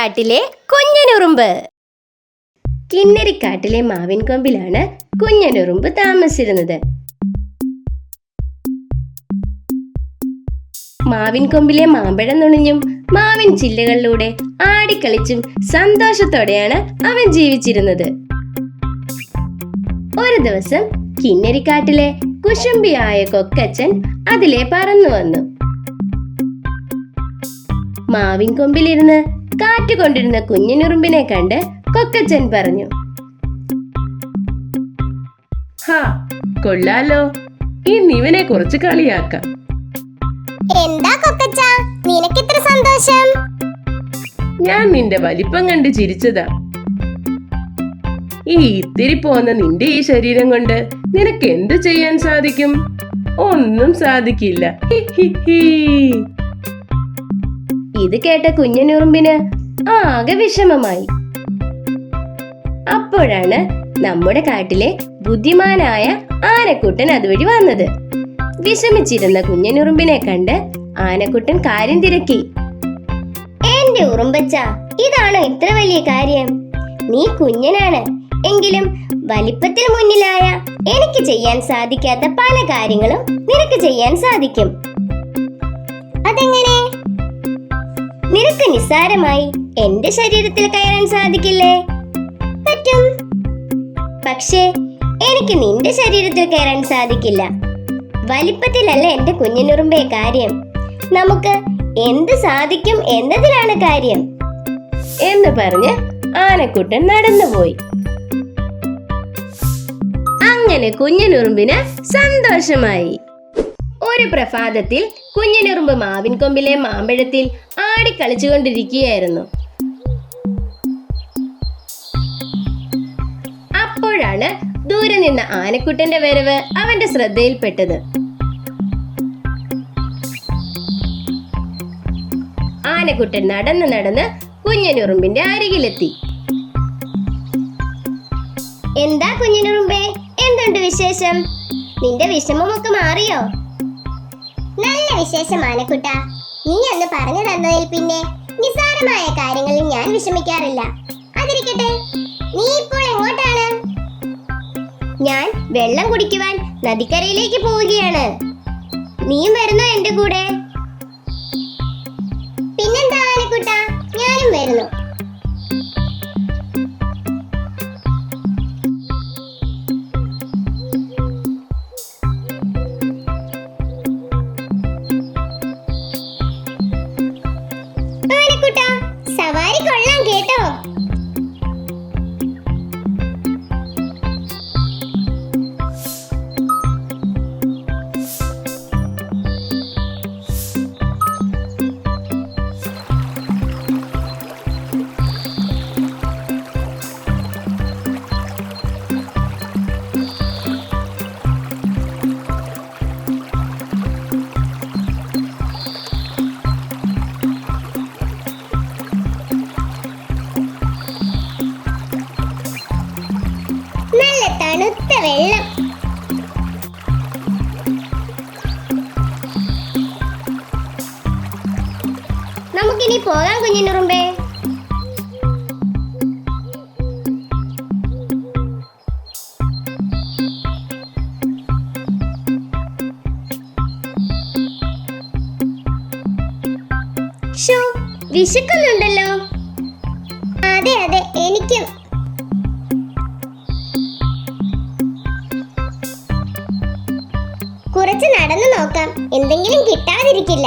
കിന്നരിക്കാട്ടിലെ കുഞ്ഞനുറുമ്പ്. കിന്നരിക്കാട്ടിലെ മാവിൻ കൊമ്പിലാണ് കുഞ്ഞനുറുമ്പ് താമസിച്ചിരുന്നത്. മാവിൻ കൊമ്പിലെ മാമ്പഴം നുണിഞ്ഞും മാവിൻ ചില്ലകളിലൂടെ ആടിക്കളിച്ചും സന്തോഷത്തോടെയാണ് അവൻ ജീവിച്ചിരുന്നത്. ഒരു ദിവസം കിന്നരിക്കാട്ടിലെ കുശുംബിയായ കൊക്കച്ചൻ അതിലെ പറന്നു വന്നു മാവിൻ കൊമ്പിലിരുന്ന് കാറ്റ് കൊണ്ടിരുന്ന കുഞ്ഞിനുറുമ്പിനെ കണ്ട് കൊക്കച്ചൻ പറഞ്ഞു. ഹാ കൊള്ളാലോ. ഈ ഇവനെ കുറച്ച് കളിയാക്കാം. എന്താ കൊക്കച്ച? നിനക്കിത്ര സന്തോഷം? ഞാൻ നിന്റെ വലിപ്പം കണ്ട് ചിരിച്ചതാ. ഈ ഇത്തിരി പോന്ന നിന്റെ ഈ ശരീരം കൊണ്ട് നിനക്ക് എന്ത് ചെയ്യാൻ സാധിക്കും? ഒന്നും സാധിക്കില്ല. ഹി, ഹി, ഹി. ഇത് കേട്ട കുഞ്ഞനുറുമ്പിന് ആകെ വിഷമമായി. അപ്പോഴാണ് നമ്മുടെ കാട്ടിലെ ബുദ്ധിമാനായ ആനക്കുട്ടൻ അതുവഴി വന്നത്. വിഷമിച്ചിരുന്ന കുഞ്ഞനുറുമ്പിനെ കണ്ട് ആനക്കുട്ടൻ കാര്യം തിരക്കി. എന്റെ ഉറുമ്പച്ച ഇതാണോ ഇത്ര വലിയ കാര്യം? നീ കുഞ്ഞനാണ്. എങ്കിലും വലിപ്പത്തിൽ മുന്നിലായ എനിക്ക് ചെയ്യാൻ സാധിക്കാത്ത പല കാര്യങ്ങളും നിനക്ക് ചെയ്യാൻ സാധിക്കും. അതെങ്ങനെ? നിനക്ക് നിസ്സാരമായി എന്റെ ശരീരത്തിൽ കയറാൻ സാധിക്കില്ലേ? പറ്റും. പക്ഷേ എനിക്ക് നിന്റെ ശരീരത്തിൽ കയറാൻ സാധിക്കില്ല. വലിപ്പത്തിലല്ല എന്റെ കുഞ്ഞിനുറുമ്പേ കാര്യം. നമുക്ക് എന്ത് സാധിക്കും എന്നതിലാണ് കാര്യം. എന്ന് പറഞ്ഞ് ആനക്കുട്ടൻ നടന്നുപോയി. അങ്ങനെ കുഞ്ഞിനുറുമ്പിന് സന്തോഷമായി. ഒരു പ്രഭാതത്തിൽ കുഞ്ഞിനുറുമ്പ് മാവിൻ കൊമ്പിലെ മാമ്പഴത്തിൽ ആടിക്കളിച്ചുകൊണ്ടിരിക്കുകയായിരുന്നു അപ്പോഴാണ് ദൂരെ നിന്ന ആനക്കുട്ടന്റെ വരവ് അവന്റെ ശ്രദ്ധയിൽപ്പെട്ടത്. ആനക്കുട്ടൻ നടന്ന് നടന്ന് കുഞ്ഞനുറുമ്പിന്റെ അരികിലെത്തി. എന്താ കുഞ്ഞിനുറുമ്പേ? എന്തുണ്ട് വിശേഷം? നിന്റെ വിഷമമൊക്കെ മാറിയോ? നല്ല വിശേഷമാണ് കുട്ട. നീ അന്ന് പറഞ്ഞു തന്നതിൽ പിന്നെ നിസ്സാരമായ കാര്യങ്ങളിൽ ഞാൻ വിഷമിക്കാറില്ല. അതിരിക്കട്ടെ. നീ ഇപ്പോൾ എങ്ങോട്ടാണ്? ഞാൻ വെള്ളം കുടിക്കുവാൻ നദിക്കരയിലേക്ക് പോവുകയാണ്. നീയും വരുന്നോ എന്റെ കൂടെ? തണുത്ത വെള്ളം. നമുക്കിനി പോകാം കുഞ്ഞിനുറുമ്പേ വിശക്കുന്നുണ്ടല്ലോ. നടന്നു നോക്കാം. എന്തെങ്കിലും കിട്ടാതിരിക്കില്ല.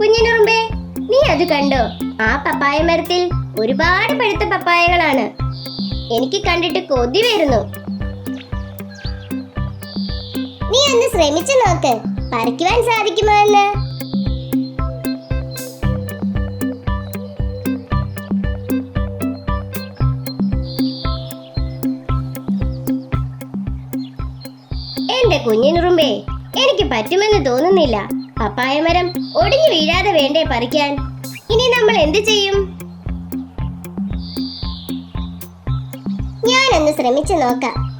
കുഞ്ഞിനുറുമ്പേ നീ അത് കണ്ടോ? ആ പപ്പായ മരത്തിൽ ഒരുപാട് പഴുത്ത പപ്പായകളാണ്. എനിക്ക് കണ്ടിട്ട് കൊതി വരുന്നു. നീ ഒന്ന് ശ്രമിച്ചു നോക്ക്. പറിക്കുവാൻ സാധിക്കുമോ എന്ന്? എന്റെ കുഞ്ഞിനുറുമ്പേ എനിക്ക് പറ്റുമെന്ന് തോന്നുന്നില്ല. പപ്പായ മരം ഒടിഞ്ഞു വീഴാതെ വേണ്ടേ പറിക്കാൻ. ഇനി നമ്മൾ എന്ത് ചെയ്യും? ഞാനൊന്ന് ശ്രമിച്ചു നോക്കാം.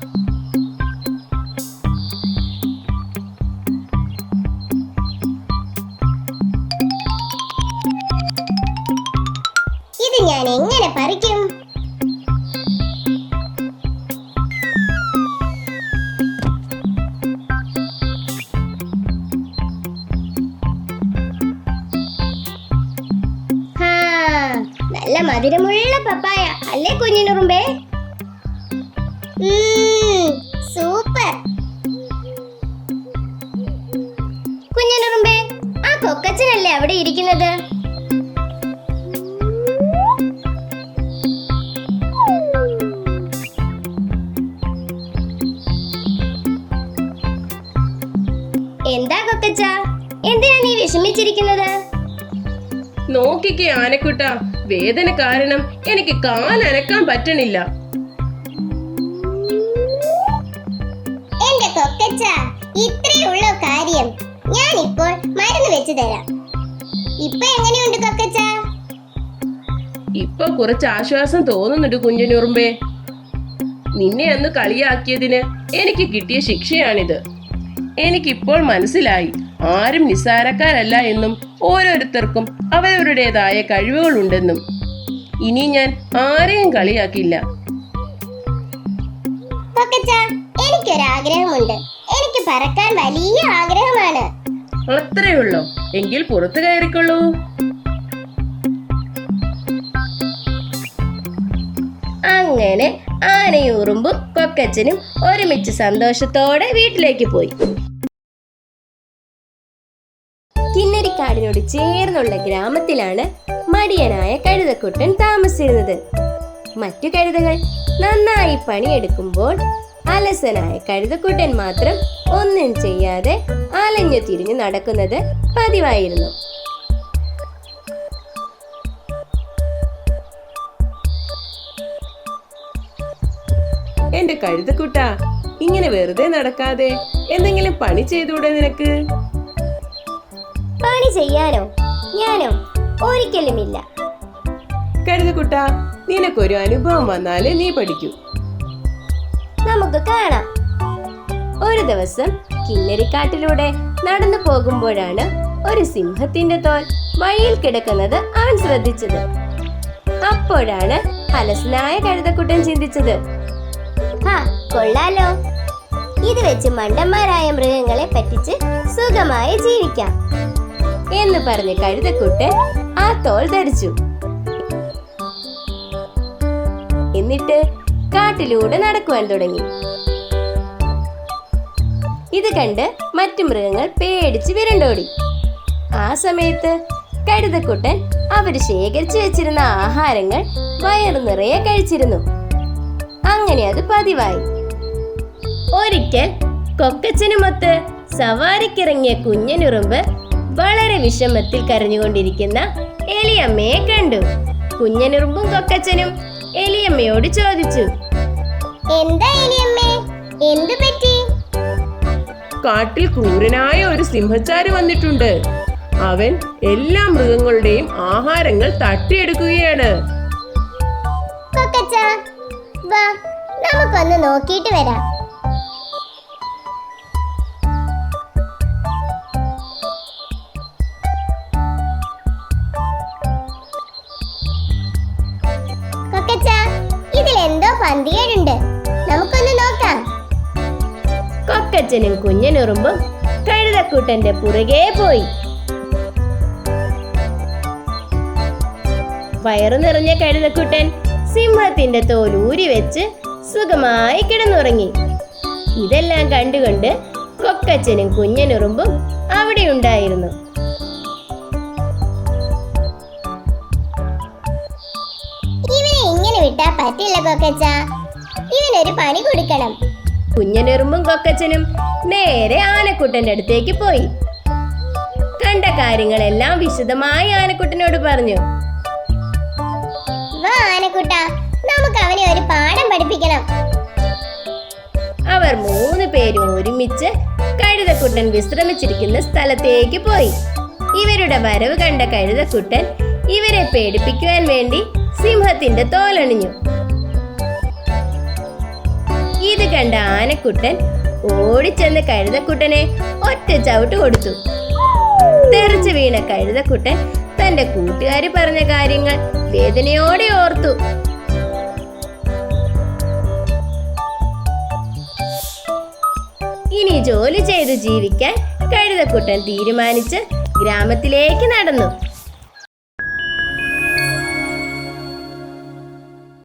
കുഞ്ഞിനുറുമ്പേ ഉം, സൂപ്പർ കുഞ്ഞിനുറുമ്പേ ആ കൊക്കച്ചനല്ലേ അവിടെ ഇരിക്കുന്നത്? എന്താ കൊക്കച്ച? എന്തിനാ നീ വിഷമിച്ചിരിക്കുന്നത്? നോക്കിക്കേ ആനക്കുട്ട. വേദന കാരണം എനിക്ക് കാലനക്കാൻ പറ്റണില്ല. എന്റെ കൊക്കച്ച ഇത്രയുള്ള കാര്യം. ഞാൻ ഇപ്പോൾ മരുന്ന് വെച്ച് തരാം. ഇപ്പൊ എങ്ങനെയുണ്ട് കൊക്കച്ച? ഇപ്പൊ കുറച്ച് ആശ്വാസം തോന്നുന്നുണ്ട് കുഞ്ഞനുറുമ്പേ. നിന്നെ അന്ന് കളിയാക്കിയതിന് എനിക്ക് കിട്ടിയ ശിക്ഷയാണിത്. എനിക്കിപ്പോൾ മനസ്സിലായി. ആരും നിസ്സാരക്കാരല്ല എന്നും ഓരോരുത്തർക്കും അവരവരുടേതായ കഴിവുകളുണ്ടെന്നും. ഇനി ഞാൻ ആരെയും കളിയാക്കില്ല. എനിക്കൊരാഗ്രഹമുണ്ട്. എനിക്ക് പറക്കാൻ വലിയ ആഗ്രഹമാണ്. അത്രയുള്ളോ. എങ്കിൽ പുറത്തു കയറിക്കൊള്ളൂ. അങ്ങനെ ആനയൂറുമ്പും കൊക്കച്ചനും ഒരുമിച്ച് സന്തോഷത്തോടെ വീട്ടിലേക്ക് പോയി. കിന്നരിക്കാടിനോട് ചേർന്നുള്ള ഗ്രാമത്തിലാണ് മടിയനായ കഴുതക്കുട്ടൻ താമസിച്ചിരുന്നത്. മറ്റു കഴുതകൾ നന്നായി പണിയെടുക്കുമ്പോൾ അലസനായ കഴുതക്കുട്ടൻ മാത്രം ഒന്നും ചെയ്യാതെ അലഞ്ഞു തിരിഞ്ഞു നടക്കുന്നത് പതിവായിരുന്നു. എന്റെ കഴുതക്കുട്ട ഇങ്ങനെ വെറുതെ നടക്കാതെ എന്തെങ്കിലും പണി ചെയ്തൂടെ നിനക്ക്? പണി ചെയ്യാനോ? ഞാനോ? ഒരിക്കലുമില്ല. കരുതുകുട്ട നിനക്കൊരു അനുഭവം വന്നാലേ നീ പഠിക്കൂ. നമുക്ക് കാണാം. ഒരു ദിവസം കിന്നരിക്കാട്ടിലൂടെ നടന്നു പോകുമ്പോഴാണ് ഒരു സിംഹത്തിന്റെ തോൽ വഴിയിൽ കിടക്കുന്നത് അവൻ ശ്രദ്ധിച്ചത്. അപ്പോഴാണ് അലസനായ കഴുതക്കുട്ടൻ ചിന്തിച്ചത്. ഹാ കൊള്ളാലോ. ഇത് വെച്ച് മണ്ടന്മാരായ മൃഗങ്ങളെ പറ്റിച്ച് സുഖമായി ജീവിക്കാം. എന്ന് പറഞ്ഞ് കഴുതക്കുട്ടൻ ആ തോൾ ധരിച്ചു. എന്നിട്ട് കാട്ടിലൂടെ നടക്കുവാൻ തുടങ്ങി. ഇത് കണ്ട് മറ്റു മൃഗങ്ങൾ പേടിച്ച് വിരണ്ടോടി. ആ സമയത്ത് കഴുതക്കുട്ടൻ അവർ ശേഖരിച്ചു വെച്ചിരുന്ന ആഹാരങ്ങൾ വയറു നിറയെ കഴിച്ചിരുന്നു. അങ്ങനെ അത് പതിവായി. ഒരിക്കൽ കൊക്കച്ചനുമൊത്ത് സവാരിക്കിറങ്ങിയ കുഞ്ഞനുറുമ്പ് വളരെ വിഷമത്തിൽ കരഞ്ഞുകൊണ്ടിരിക്കുന്ന എലിയമ്മയെ കണ്ടു. കുഞ്ഞനുറുമ്പും കൊക്കച്ചനും എലിയമ്മയോട് ചോദിച്ചു എന്താ എലിയമ്മേ? എന്ത് പറ്റി? കാട്ടിൽ ക്രൂരനായ ഒരു സിംഹച്ചാരി വന്നിട്ടുണ്ട്. അവൻ എല്ലാ മൃഗങ്ങളുടെയും ആഹാരങ്ങൾ തട്ടിയെടുക്കുകയാണ്. കൊക്കച്ച വാ നമുക്കൊന്ന് നോക്കിയിട്ട് വരാം. കൊക്കച്ചനും കുഞ്ഞനുറുമ്പും കഴുതക്കൂട്ടന്റെ പുറകെ പോയി. വയറു നിറഞ്ഞ കഴുതക്കുട്ടൻ സിംഹത്തിന്റെ തോലൂരി വെച്ച് സുഖമായി കിടന്നുറങ്ങി. ഇതെല്ലാം കണ്ടുകൊണ്ട് കൊക്കച്ചനും കുഞ്ഞനുറുമ്പും അവിടെ ഉണ്ടായിരുന്നു. ഇവനെ ഇങ്ങനെ വിട്ടാ പറ്റില്ല കൊക്കച്ച? ഇവനൊരു പണി കൊടുക്കണം. കുഞ്ഞനെറുമ്പും കൊക്കച്ചനും നേരെ ആനക്കുട്ടന്റെ അടുത്തേക്ക് പോയി. കണ്ട കാര്യങ്ങളെല്ലാം വിശദമായി ആനക്കുട്ടനോട് പറഞ്ഞു. വാ ആനക്കുട്ട നമുക്ക് അവനെ ഒരു പാഠം പഠിപ്പിക്കണം. അവർ മൂന്ന് പേരും ഒരുമിച്ച് കഴുതക്കുട്ടൻ വിശ്രമിച്ചിരിക്കുന്ന സ്ഥലത്തേക്ക് പോയി. ഇവരുടെ വരവ് കണ്ട കഴുതക്കുട്ടൻ ഇവരെ പേടിപ്പിക്കുവാൻ വേണ്ടി സിംഹത്തിന്റെ തോലണിഞ്ഞു. ഇത് കണ്ട ആനക്കുട്ടൻ ഓടിച്ചെന്ന് കഴുതക്കുട്ടനെ ഒറ്റ ചവിട്ട് കൊടുത്തു. തെറിച്ചു വീണ കഴുതക്കുട്ടൻ തന്റെ കൂട്ടുകാരി പറഞ്ഞ കാര്യങ്ങൾ വേദനയോടെ ഓർത്തു. ഇനി ജോലി ചെയ്ത് ജീവിക്കാൻ കഴുതക്കുട്ടൻ തീരുമാനിച്ച് ഗ്രാമത്തിലേക്ക് നടന്നു.